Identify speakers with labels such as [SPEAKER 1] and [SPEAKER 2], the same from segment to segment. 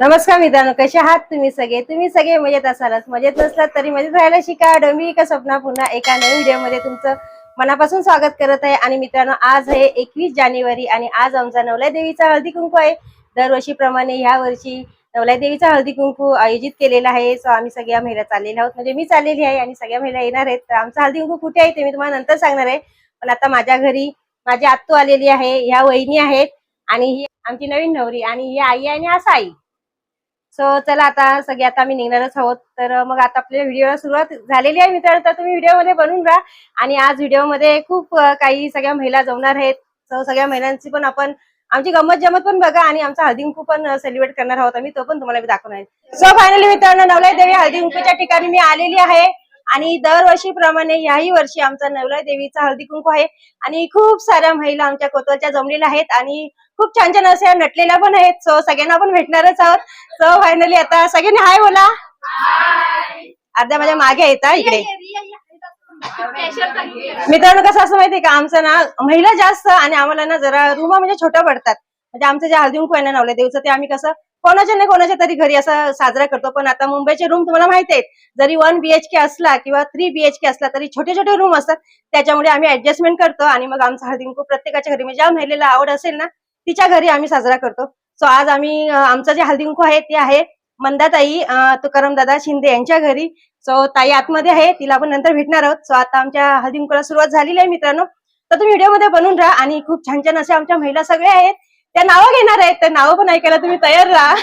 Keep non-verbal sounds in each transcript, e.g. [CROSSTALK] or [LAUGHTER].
[SPEAKER 1] नमस्कार मित्रांनो कसे आहात तुम्ही सगळे? तुम्ही सगळे मजेत असालच. मजेत नसलात तरी मजेत राहायला शिका. डोंबिवली का स्वप्ना पुन्हा एका नवीन व्हिडिओमध्ये तुमचं मनापासून स्वागत करत आहे. आणि मित्रांनो आज आहे एकवीस जानेवारी आणि आज आमचा नवलाई देवीचा हळदी कुंकू आहे. दरवर्षीप्रमाणे ह्या वर्षी नवलाई देवीचा हळदी कुंकू आयोजित केलेला आहे. सो आम्ही सगळ्या महिला चाललेल्या आहोत. म्हणजे मी चाललेली आहे आणि सगळ्या महिला येणार आहेत. तर आमचा हळदी कुंकू कुठे आहे ते मी तुम्हाला नंतर सांगणार आहे. पण आता माझ्या घरी माझी आत्तू आलेली आहे. ह्या वहिनी आहेत. आणि ही आमची नवीन नवरी आणि ही आई आणि हा आई. सो चला आता सगळे आता आम्ही निघणारच आहोत. तर मग आता आपल्या व्हिडिओला सुरुवात झालेली आहे मित्रांनो तर तुम्ही व्हिडिओमध्ये बनून राहा. आणि आज व्हिडिओमध्ये खूप काही सगळ्या महिला जमणार आहेत. सो सगळ्या महिलांची पण आपण आमची गंमत जमत पण बघा आणि आमचा हळदी पण सेलिब्रेट करणार आहोत आम्ही. तो पण तुम्हाला दाखवणार आहे. सो फायनली मित्रांनो नवलाई देवी हळदींकूच्या ठिकाणी मी आलेली आहे. आणि दरवर्षीप्रमाणे याही वर्षी आमचा नवलाई देवीचा हळदी कुंकू आहे. आणि खूप साऱ्या महिला आमच्या कोतवालच्या जमलेल्या आहेत आणि खूप छान छान अशा नटलेल्या पण आहेत. सो सगळ्यांना पण भेटणारच आहोत. सो फायनली आता सगळ्यांनी हाय बोला. अर्ध्या माझ्या मागे आहेत इकडे. मित्रांनो कसं असं माहितीये का? आमचं ना महिला जास्त आणि आम्हाला ना जरा रूम म्हणजे छोट्या पडतात. म्हणजे आमचं जे हळदी कुंकू आहे ना देऊचं ते आम्ही कसं कोणाच्या नाही कोणाच्या तरी घरी असं साजरा करतो. पण आता मुंबईचे रूम तुम्हाला माहिती आहेत. जरी वन बीएचके असला किंवा थ्री बीएचके असला तरी छोटे छोटे रूम असतात. त्याच्यामुळे आम्ही ऍडजस्टमेंट करतो आणि मग आमचा हळदी कुंकू प्रत्येकाच्या घरी म्हणजे ज्या महिलेला आवड असेल ना तिच्या घरी आम्ही साजरा करतो. सो आज आम्ही आमचं जे हळदी कुंकू आहे ते आहे मंदाताई तुकाराम दादा शिंदे यांच्या घरी. सो ताई आतमध्ये आहे तिला आपण नंतर भेटणार आहोत. सो आता आमच्या हळदी कुंकूला सुरुवात झालेली आहे मित्रांनो. तर तुम्ही व्हिडिओमध्ये बनून राहा आणि खूप छान छान अशा आमच्या महिला सगळ्या आहेत. त्या नावं घेणार आहेत. त्या नावं पण ऐकायला तुम्ही तयार राहा.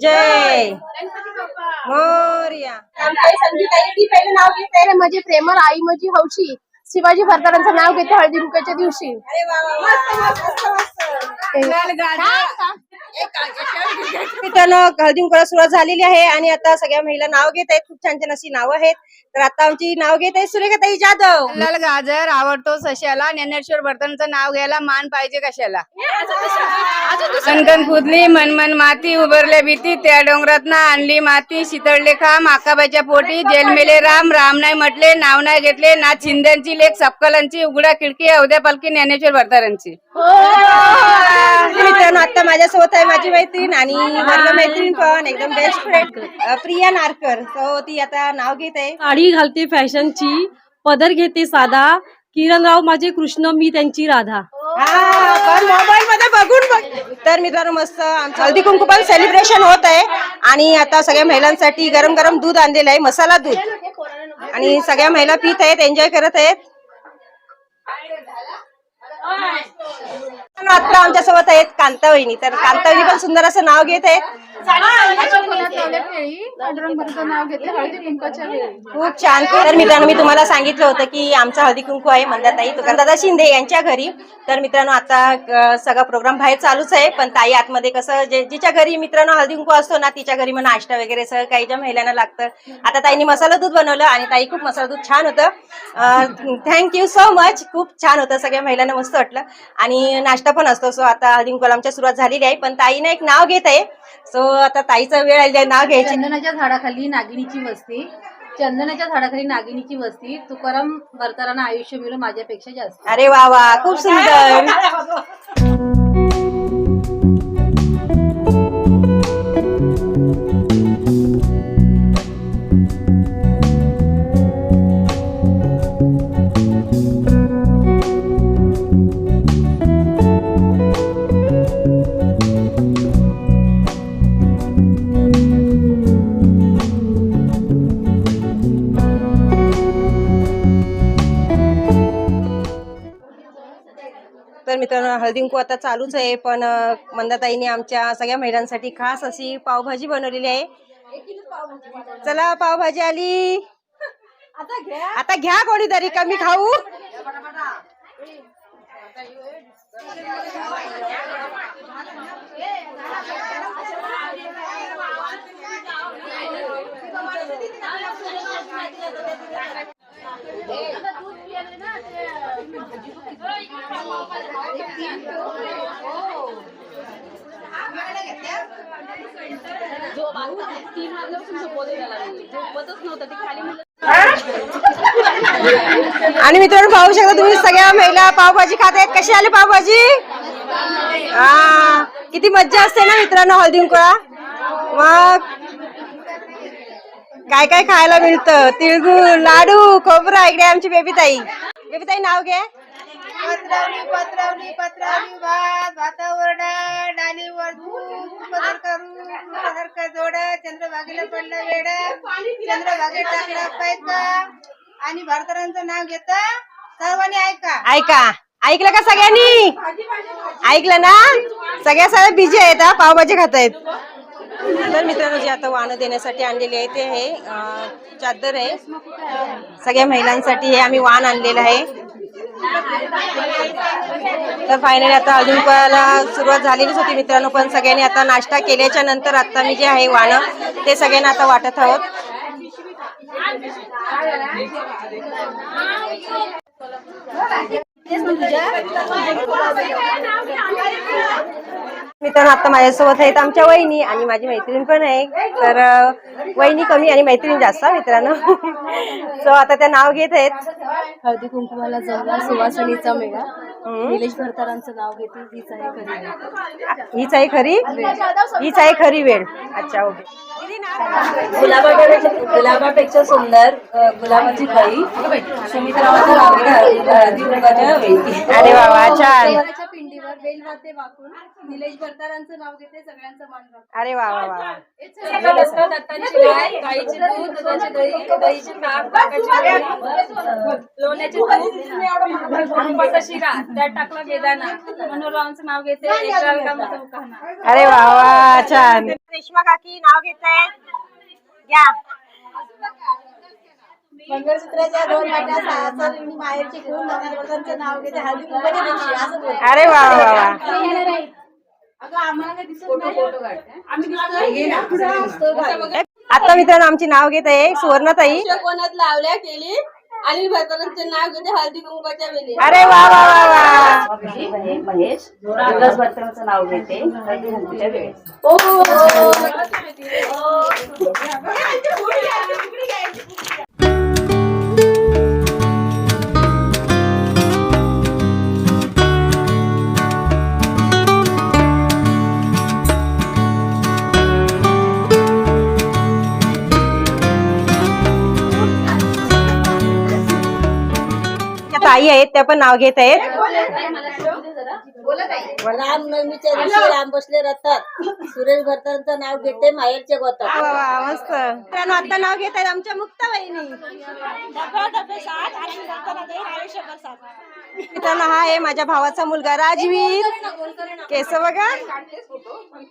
[SPEAKER 1] जय.
[SPEAKER 2] गणपती बाप्पा.
[SPEAKER 1] मोर्या.
[SPEAKER 2] अरे माझी प्रेमळ आई माझी हौशी शिवाजी भरतारांचं नाव घेते हळदी कुंकाच्या दिवशी
[SPEAKER 1] मित्रांनो हळदी कुंकूला सुरुवात झालेली आहे आणि आता सगळ्या महिला नाव घेत आहेत. खूप छान छान अशी नावं आहेत. तर आता आमची नाव घेत आहे सुरेखाताई जाधव.
[SPEAKER 3] लाल गाजर आवडतो सशाला ज्ञानेश्वर वर्तनचं नाव घ्यायला मान पाहिजे कशाला? कणकण खुदली मनमन माती उभरले भीती त्या डोंगरात ना आणली माती शितळले खांब आकाबाच्या पोटी जेलमेले राम राम नाही म्हटले नाव नाही घेतले ना चिंद्यांची लेख सपकलांची उघडा खिडकी अवध्या पालखी ज्ञानेश्वर वर्तरांची
[SPEAKER 1] मित्रांनो आता माझ्यासोबत आहे माझी मैत्रीण आणि मैत्रीण पण एकदम best friend Priya Narkar. So ती आता नाव घेत आहे.
[SPEAKER 4] साडी घालते फॅशनची. पदर घेते साधा. किरणराव माझे कृष्ण मी त्यांची राधा.
[SPEAKER 1] हा, पण मोबाईल मध्ये बघून बघ. तर मित्रांनो मस्त आमचं हळदी कुंकू पण सेलिब्रेशन होत आहे. आणि आता सगळ्या महिलांसाठी गरम गरम दूध आणलेलं आहे मसाला दूध. आणि सगळ्या महिला पित आहेत एन्जॉय करत आहेत. आता आमच्यासोबत आहेत कांता वहिनी तर कांता वहिनी पण सुंदर असं नाव घेत आहेत. खूप छान तर मित्रांनो मी तुम्हाला सांगितलं होतं की आमचा हळदी कुंकू आहे मंदाताई दादा शिंदे यांच्या घरी. तर मित्रांनो आता सगळा प्रोग्राम बाहेर चालूच आहे. पण ताई आतमध्ये कसं जिच्या घरी मित्रांनो हळदी कुंकू असतो ना तिच्या घरी मग नाश्ता वगैरे सगळं काही ज्या महिलांना लागतं. आता ताईने मसाला दूध बनवलं आणि ताई खूप मसाला दूध छान होतं. थँक्यू सो मच खूप छान होतं सगळ्या महिलांना मस्त वाटलं. आणि नाश्ता पण असतो सो आता हळदी कुंकूला आमच्या सुरुवात झालेली आहे. पण ताईने एक नाव घेत आहे. सो आता ताईचा वेळ आहे नाव घ्यायची.
[SPEAKER 5] चंदनाच्या झाडाखाली नागिनीची वस्ती. चंदनाच्या झाडाखाली नागिनीची वस्ती. तुकाराम भरतारांना आयुष्य मिळून माझ्यापेक्षा जास्त.
[SPEAKER 1] अरे वा वा खूप सुंदर. [LAUGHS] मित्रांनो हळदींकू आता चालूच आहे पण मंदाताईने आमच्या सगळ्या महिलांसाठी खास अशी पावभाजी बनवलेली आहे. चला पावभाजी आली. आता घ्या कोणीतरी कमी खाऊ. आणि मित्रांनो पाहू शकता तुम्ही सगळ्या महिला पावभाजी खात आहेत. कशी आली पावभाजी? हा किती मज्जा असते ना मित्रांनो हळदी कुंकूला मग काय काय खायला मिळतं? तिळगुळ लाडू खोबरा इकडे आमची बेबीताई. बेबीताई नाव घे.
[SPEAKER 6] पत्रावली पत्रावली पत्रावली भात वातावरण डालीवर दूध पदर करू पदर का जोड चंद्रभागेला पडला वेड चंद्रभागे टाकला आणि भारतरांचं नाव घेत. सर्वांनी ऐका.
[SPEAKER 1] ऐका. ऐकलं का सगळ्यांनी? ऐकलं ना? सगळ्या सगळ्या बिजी आहेत हा? पावभाजी खात आहेत तर मित्रांनो जे आता वाणं देण्यासाठी आणलेले आहे ते हे चादर आहे. सगळ्या महिलांसाठी हे आम्ही वाण आणलेलं आहे. तर फायनली आता अजून पण सुरुवात झालेलीच होती मित्रांनो पण सगळ्यांनी आता नाश्ता केल्याच्यानंतर आता मी जे आहे वाणं ते सगळ्यांना आता वाटत आहोत. मित्रांनो आता माझ्यासोबत आहेत आमच्या वहिनी आणि माझी मैत्रीण पण आहे. तर वहिनी कमी आणि मैत्रीण जास्त मित्रांनो. सो आता त्या नाव घेत आहेत.
[SPEAKER 2] हळदी कुंकुमाला जमला सुवासनीचा मेळा.
[SPEAKER 1] हम्म.
[SPEAKER 2] निलेश भरतारांचं नाव घेते. हीच आहे खरी
[SPEAKER 1] हीच आहे खरी हीच आहे खरी वेळ. अच्छा ओके.
[SPEAKER 5] गुलाबापेक्षा गुलाबापेक्षा सुंदर गुलाबाची बाई सुमित्रावाचं नाव घेते हळदी कुंकाच्या वेळी.
[SPEAKER 1] अरे वा वा छान.
[SPEAKER 2] पिंडीवर बेलवाते वाकून. निलेश भरतारांचं नाव घेते सगळ्यांचं मान राखते.
[SPEAKER 1] अरे वा वा वा. वा.
[SPEAKER 5] दत्ताची गाय गाईचे दूध दुधाची दही दहीचे ताक ताकाची लोण्याचे तूप हनुमाचा शिरा त्यात टाकला बेदाना मनोरावांचं नाव घेते एकराल कामाचा उखाणा.
[SPEAKER 1] अरे वा वा छान. रेश्मा काकी नाव घेत. घ्या.
[SPEAKER 2] मंगळसूत्राच्या दोन वाट्या आणि माहेरची घेऊन भरतारांचं नाव घेते हळदी दिवशी असं.
[SPEAKER 1] अरे वा वा वा. आता मित्रांनो आमची नाव घेत आहे सुवर्णाताई.
[SPEAKER 6] कोणात लावल्या केली. आणि भरतरांचं नाव घेते हळदी कुंकाच्या वेळी.
[SPEAKER 1] अरे वा वा वा वा.
[SPEAKER 5] महेश. दिवस भरताचं नाव घेते हळदी कुंकूच्या वेळेस
[SPEAKER 1] ताई आहेत त्या पण नाव घेत आहेत.
[SPEAKER 2] दिवशी राम बसले रथात सुरेश भरतारांचं नाव घेते माहेरच्या गोतात
[SPEAKER 1] वा वा मस्त मित्रांनो आता नाव घेत आहेत आमच्या मुक्ता बहिणी मित्रांनो हा आहे माझ्या भावाचा मुलगा राजवीर. केस बघा.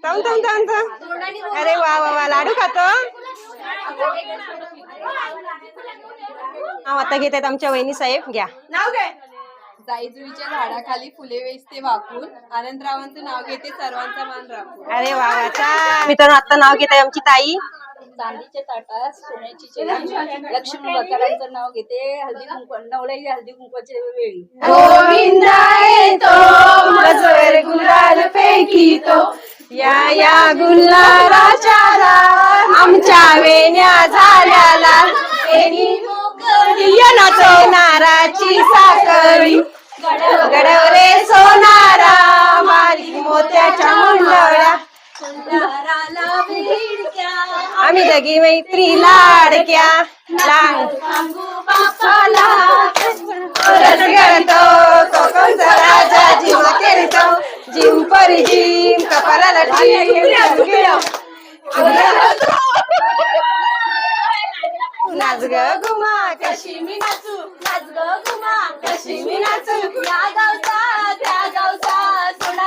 [SPEAKER 1] थांब थांब थांब थांब. अरे वा वा वा. लाडू खातो. नाव आता घेत आहेत आमच्या वहिनी साहेब. घ्या.
[SPEAKER 6] नाव घे
[SPEAKER 7] जाईजुईच्या झाडाखाली फुले वेचते वाकून. आनंदरावांचं नाव घेते सर्वांचा मान राखून.
[SPEAKER 1] अरे वा वा. मित्रांनो आता नाव घेत आहे आमची ताई.
[SPEAKER 5] चांदीच्या ताटात सोन्याची चेली लक्ष्मी बकरांचं नाव घेते. हळदी कुंकू नवलाई हळदी कुंकवाच्या वेळी.
[SPEAKER 1] मजवर गुलाल फेकितो. या या गुल्हाराच्या आमच्या वेण्या झाल्याला नाराची साखळी गडवरे सोनारा माली मोत्याच्या मुंडळ्या आम्ही दगी मैत्री लाडक्या लाड. राजा? खेळतो जिम परी जिम नाच ग गुमा कशी मी नाचू? नाच ग गुमा कशी मी नाचू? या गावचा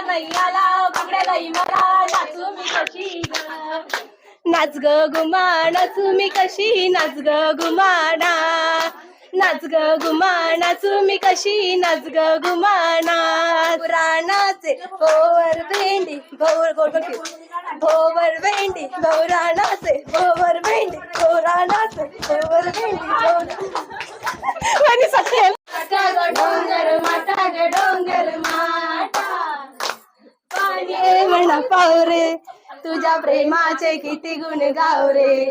[SPEAKER 2] नाही आला बांगड्या नाही मला नाचू मी कशी ग नाच ग गुमा नाचू मी कशी नाच ग गुमाना नाच ग गुमाना मी कशी नाच ग गुमाना पुराणाचे भोवर भेंडी भोवर फिर. भोवर भेंडी भोराणाचे भोवर भेंडी भोराणाचे भोवर भेंडी डोंगर ग डोंगर पाणी म्हणा पावरे तुझ्या प्रेमाचे किती गुण गावरे.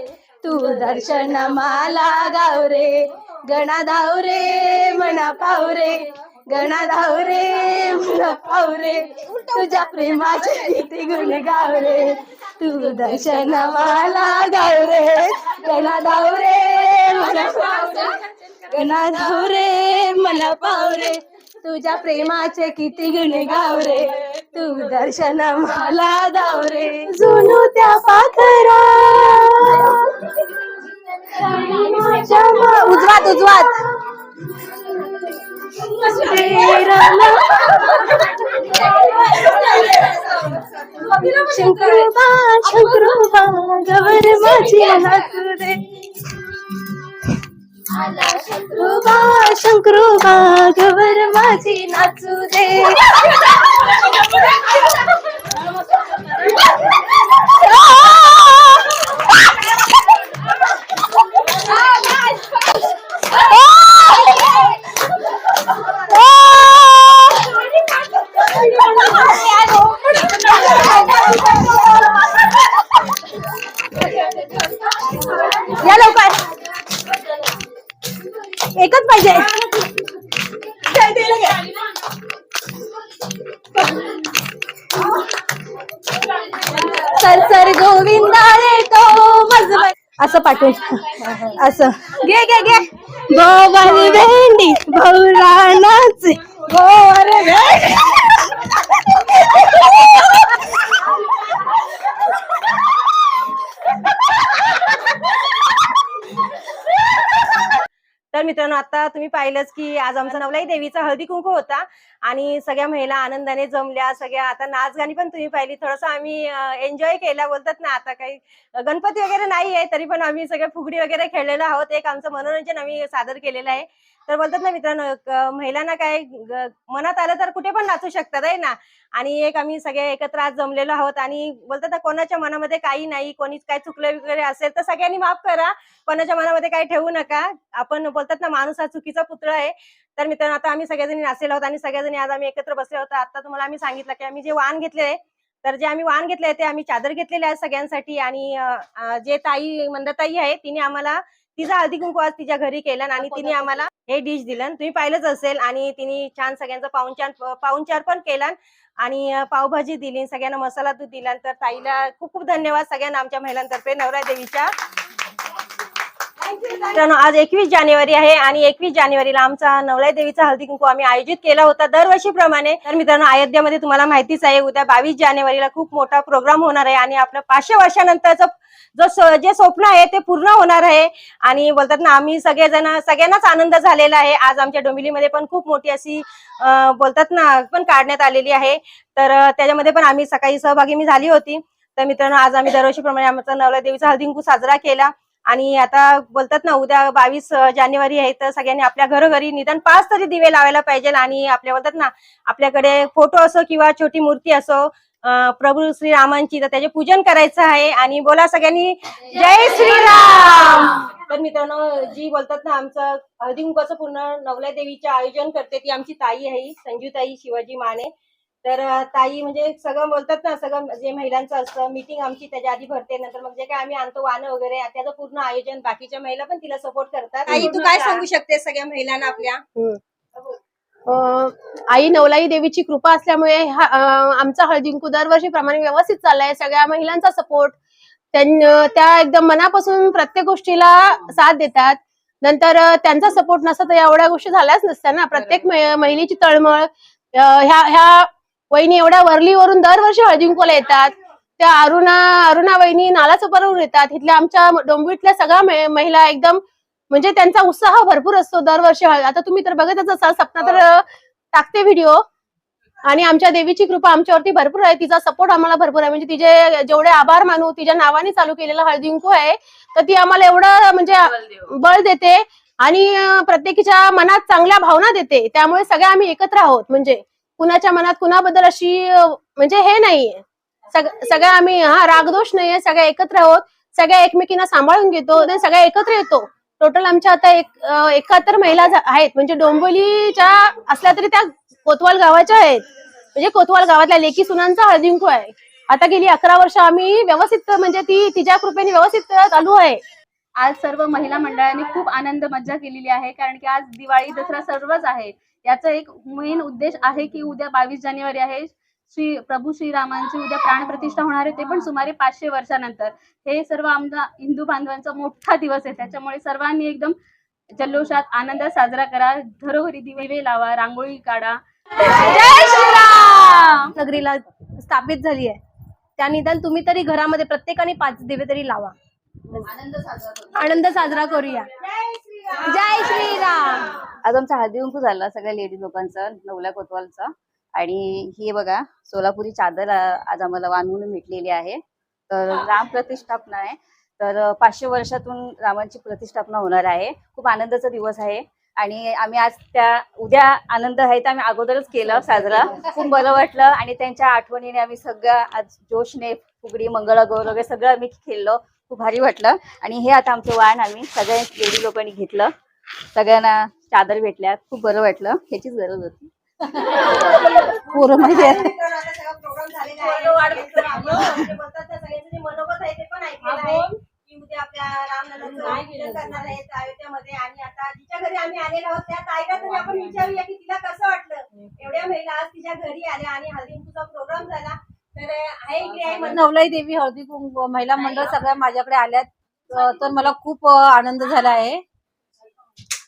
[SPEAKER 2] तू दर्शन माला गावरे. गणा धावरे म्हणा पावरे. गणा धावरे म्हणा पावरे. तुझ्या प्रेमाचे किती गुण गावरे. तू दर्शन माला गावरे. गणा धावरे म्हणा पावरे. गणा धावरे मला पावरे. तुझ्या प्रेमाचे किती गुण गावरे. तू दर्शन मला दावरे. जुनू त्या पाखरा. उजवात उजवात. शंकरुबा शंकरुबा गवर माझी नाचू दे शंकरुबा शंकरोबा गवर माझी नाचू दे ¡Ay, असं पाठवून असं. घे घे घे. गोवर भेंडी भौराणाचे गोवर
[SPEAKER 1] मित्रांनो आता तुम्ही पाहिलंच की आज आमचा नवलाई देवीचा हळदी कुंकू होता आणि सगळ्या महिला आनंदाने जमल्या सगळ्या आता नाच गाणी पण तुम्ही पाहिली. थोडस आम्ही एन्जॉय केला. बोलतात ना आता काही गणपती वगैरे नाही आहे तरी पण आम्ही सगळे फुगडी वगैरे खेळलेलो आहोत. एक आमचं मनोरंजन आम्ही सादर केलेलं आहे. तर बोलतात ना मित्रांनो महिलांना काय मनात आलं तर कुठे पण नाचू शकतात आहे ना? आणि एक आम्ही सगळे एकत्र आज जमलेलो आहोत आणि बोलतात ना कोणाच्या मनामध्ये काही नाही कोणी काय चुकलं वगैरे असेल तर सगळ्यांनी माफ करा. कोणाच्या मनामध्ये काही ठेवू नका. आपण बोलतात ना माणूस हा चुकीचा पुतळा आहे. तर मित्रांनो आता आम्ही सगळ्याजणी नाचलेलो आहोत आणि सगळ्याजणी आज आम्ही एकत्र बसले होतो आता तुम्हाला आम्ही सांगितलं की आम्ही जे वाहन घेतले तर जे आम्ही वाहन घेतले ते आम्ही चादर घेतलेले आहे सगळ्यांसाठी. आणि जे ताई मंदताई आहे तिने आम्हाला तिचा हळदी कुंकू आज तिच्या घरी केलं आणि तिने आम्हाला हे डिश दिलं तुम्ही पाहिलंच असेल आणि तिने छान सगळ्यांचा पाहुणचार पाहुणचार पण केला आणि पावभाजी दिली सगळ्यांना मसाला दूध दिला. तर ताईला खूप खूप धन्यवाद सगळ्यांना आमच्या महिलांतर्फे नवरा देवीच्या. मित्रांनो आज एकवीस जानेवारी आहे आणि एकवीस जानेवारीला आमचा नवलाई देवीचा हळदी कुंकू आम्ही आयोजित केला होता दरवर्षीप्रमाणे. तर मित्रांनो अयोध्यामध्ये तुम्हाला माहितीच आहे उद्या बावीस जानेवारीला खूप मोठा प्रोग्राम होणार आहे आणि आपलं पाचशे वर्षानंतरचं जो जे स्वप्न आहे ते पूर्ण होणार आहे. आणि बोलतात ना आम्ही सगळेजण सगळ्यांनाच आनंद झालेला आहे. आज आमच्या डोंबिवलीमध्ये पण खूप मोठी अशी बोलतात ना पण काढण्यात आलेली आहे. तर त्याच्यामध्ये पण आम्ही सकाळी सहभागी मी झाली होती. तर मित्रांनो आज आम्ही दरवर्षीप्रमाणे आमचा नवला देवीचा हळदी कुंकू साजरा केला. आणि आता बोलतात ना उद्या बावीस जानेवारी आहे तर सगळ्यांनी आपल्या घरोघरी निदान पाच तरी दिवे लावायला पाहिजे आणि आपल्या बोलतात ना आपल्याकडे फोटो असो किंवा छोटी मूर्ती असो प्रभू श्रीरामांची तर त्याचे पूजन करायचं आहे. आणि बोला सगळ्यांनी जय श्रीराम! तर मित्रांनो जी बोलतात ना आमचं हळदी कुंकाचं पूर्ण नवल्या देवीचे आयोजन करते ती आमची ताई आहे संजूताई शिवाजी माने. तर ताई म्हणजे सगळं बोलतात ना सगळं जे महिलांचं असतं मीटिंग आमची त्याच्या आधी भरते नंतर मग जे काय आम्ही आणतो वाहनं वगैरे त्याचं पूर्ण आयोजन बाकीच्या महिला पण तिला सपोर्ट करतात. ताई तू काय सांगू शकते सगळ्या महिलांना आपल्या?
[SPEAKER 8] अं, आई नवलाई देवीची कृपा असल्यामुळे हा- आमचा हळदीकुंकू दरवर्षीप्रमाणे व्यवस्थित चाललाय. सगळ्या महिलांचा सपोर्ट त्या एकदम मनापासून प्रत्येक गोष्टीला साथ देतात. नंतर त्यांचा सपोर्ट नसता तर एवढ्या गोष्टी झाल्याच नसत्या ना. प्रत्येक महिलेची तळमळ ह्या ह्या वहिनी एवढ्या वरलीवरून दरवर्षी हळदीकुंकूला येतात. त्या अरुणा अरुणा वहिनी नालाचोपारून येतात. इथल्या आमच्या डोंबिवलीतल्या सगळ्या महिला एकदम म्हणजे त्यांचा उत्साह भरपूर असतो दरवर्षी आता तुम्ही तर बघतच असाल सपना तर अं, टाकते व्हिडिओ आणि आमच्या देवीची कृपा आमच्यावरती भरपूर आहे. तिचा सपोर्ट आम्हाला भरपूर आहे. म्हणजे तिचे जेवढे आभार मानू तिच्या नावाने चालू केलेलं हळदी कुंकू आहे तर ती आम्हाला एवढं म्हणजे बळ देते. आणि प्रत्येकीच्या मनात चांगल्या भावना देते. त्यामुळे सगळे आम्ही एकत्र आहोत. म्हणजे कुणाच्या मनात कुणाबद्दल अशी म्हणजे हे नाहीये. सग सगळ्या आम्ही हा रागदोष नाहीये. सगळ्या एकत्र आहोत. सगळ्या एकमेकींना सांभाळून घेतो. आणि सगळ्या एकत्र येतो. टोटल आमच्या आता एक एकाहत्तर महिला आहेत. म्हणजे डोंबिवलीच्या असल्या तरी त्या कोतवाल गावाच्या आहेत. म्हणजे कोतवाल गावातल्या लेकी सुनांचा हळदिंकू आहे. आता गेली अकरा वर्ष आम्ही व्यवस्थित म्हणजे ती तिच्या कृपेने व्यवस्थित चालू आहे.
[SPEAKER 5] आज सर्व महिला मंडळांनी खूप आनंद मज्जा केलेली आहे कारण की आज दिवाळी दसरा सर्वच आहे. याचा एक मेन उद्देश आहे की उद्या बावीस जानेवारी आहे. श्री प्रभू श्रीरामांची उद्या प्राणप्रतिष्ठा होणार आहे ते पण सुमारे पाचशे वर्षानंतर. हे सर्व आमचा हिंदू बांधवांचा मोठा दिवस आहे. त्याच्यामुळे सर्वांनी एकदम जल्लोषात आनंदात साजरा करा. घरोघरी दिवे लावा रांगोळी काढा.
[SPEAKER 1] नगरीला स्थापित झाली आहे. त्या निदान तुम्ही तरी घरामध्ये प्रत्येकाने पाच दिवे तरी लावा. आनंद साजरा करूया. जय श्रीराम.
[SPEAKER 3] आज आमचा हळदी कुंकू झाला सगळ्या लेडीज लोकांचा नवल्या कोतवालचा. आणि ही बघा सोलापुरी चादर आज आम्हाला वानवून भेटलेली आहे. तर राम प्रतिष्ठापना आहे. तर पाचशे वर्षातून रामांची प्रतिष्ठापना होणार आहे. खूप आनंदाचा दिवस आहे. आणि आम्ही आज त्या उद्या आनंद आहे तर आम्ही अगोदरच केलं साजरा. खूप बरं वाटलं. आणि त्यांच्या आठवणीने आम्ही सगळं आज जोशने फुगडी मंगळागौर वगैरे सगळं आम्ही खेळलो. खूप भारी वाटलं. आणि हे आता आमचं वाण आम्ही सगळ्या लेडी लोकांनी घेतलं. सगळ्यांना चादर भेटल्या खूप बरं वाटलं. ह्याचीच गरज होती. पोरं माहिती आहे
[SPEAKER 1] प्रोग्राम झालेला आहे. म्हणजे आहे अयोध्यामध्ये. आणि आता जिच्या घरी आम्ही आलेलो आहोत त्या ताईला तरी आपण विचारूया की तिला कसं वाटलं? एवढ्या महिला आज तिच्या घरी आल्या आणि हळदी कुंकूचा प्रोग्राम झाला.
[SPEAKER 9] नवलाई देवी हळदी कुंकू महिला मंडळ सगळ्या माझ्याकडे आल्यात. तर मला खूप आनंद झाला आहे.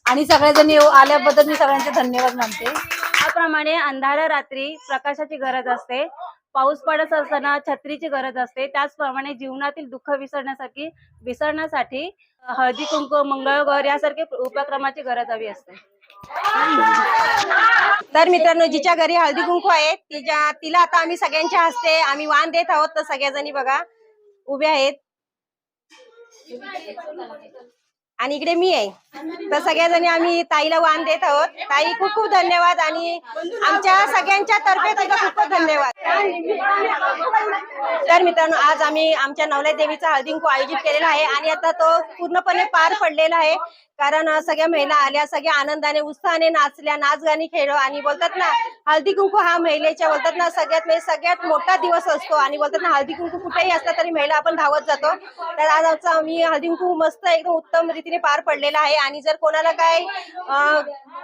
[SPEAKER 9] आणि सगळ्याजणी येऊ- आल्याबद्दल मी सगळ्यांचे धन्यवाद मानते.
[SPEAKER 1] त्याप्रमाणे अंधार रात्री प्रकाशाची गरज असते. पाऊस पडत असताना छत्रीची गरज असते. त्याचप्रमाणे जीवनातील दुःख विसरण्यासाठी विसरण्यासाठी हळदी कुंकू मंगळगौर यासारखे उपक्रमाची गरज हवी असते. तर मित्रांनो जिच्या घरी हळदी कुंकू आहे तिच्या तिला आता आम्ही सगळ्यांच्या हस्ते आम्ही वाण देत आहोत तर सगळ्याजणी बघा उभ्या आहेत. आणि इकडे मी आहे. तर सगळ्याजणी आम्ही ताईला वाण देत आहोत. ताई खूप खूप धन्यवाद आणि आमच्या सगळ्यांच्या तर्फे तुझा खूप खूप धन्यवाद. तर मित्रांनो आज आम्ही आमच्या नवल्या देवीचा हळदिंकू आयोजित केलेला आहे आणि आता तो पूर्णपणे पार पडलेला आहे. कारण सगळ्या महिला आल्या सगळ्या आनंदाने उत्साहाने नाचल्या नाच गाणी खेळ आणि बोलतात ना हळदी कुंकू हा महिलेच्या बोलतात ना सगळ्यात म्हणजे सगळ्यात मोठा दिवस असतो आणि बोलतात ना हळदी कुंकू कुठेही असला तरी महिला आपण धावत जातो. तर आज आमचा आम्ही हळदी कुंकू मस्त एकदम उत्तम रीतीने पार पडलेला आहे. आणि जर कोणाला काय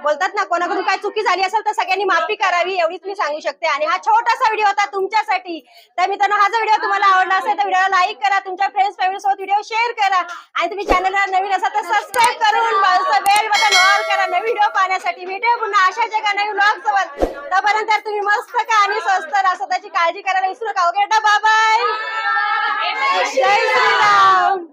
[SPEAKER 1] बोलतात ना कोणाकडून काय चुकी झाली असेल तर सगळ्यांनी माफी करावी एवढीच मी सांगू शकते. आणि हा छोटासा व्हिडिओ होता तुमच्यासाठी. तर मित्रांनो हा जर व्हिडिओ तुम्हाला आवडला असेल तर व्हिडिओला लाईक करा तुमच्या फ्रेंड्स फॅमिली सोबत व्हिडिओ शेअर करा. आणि तुम्ही चॅनलला नवीन असाल तर सबस्क्राईब करून बेल बटन ऑल करा. नवीन व्हिडिओ पाहण्यासाठी भेटूया पुन्हा अशा जगा नवीन ब्लॉग सोबत. तोपर्यंत तुम्ही मस्त का आणि स्वस्त राहा. स्वतःची काळजी करायला विसरू नका. Okay bye Jai Shriram.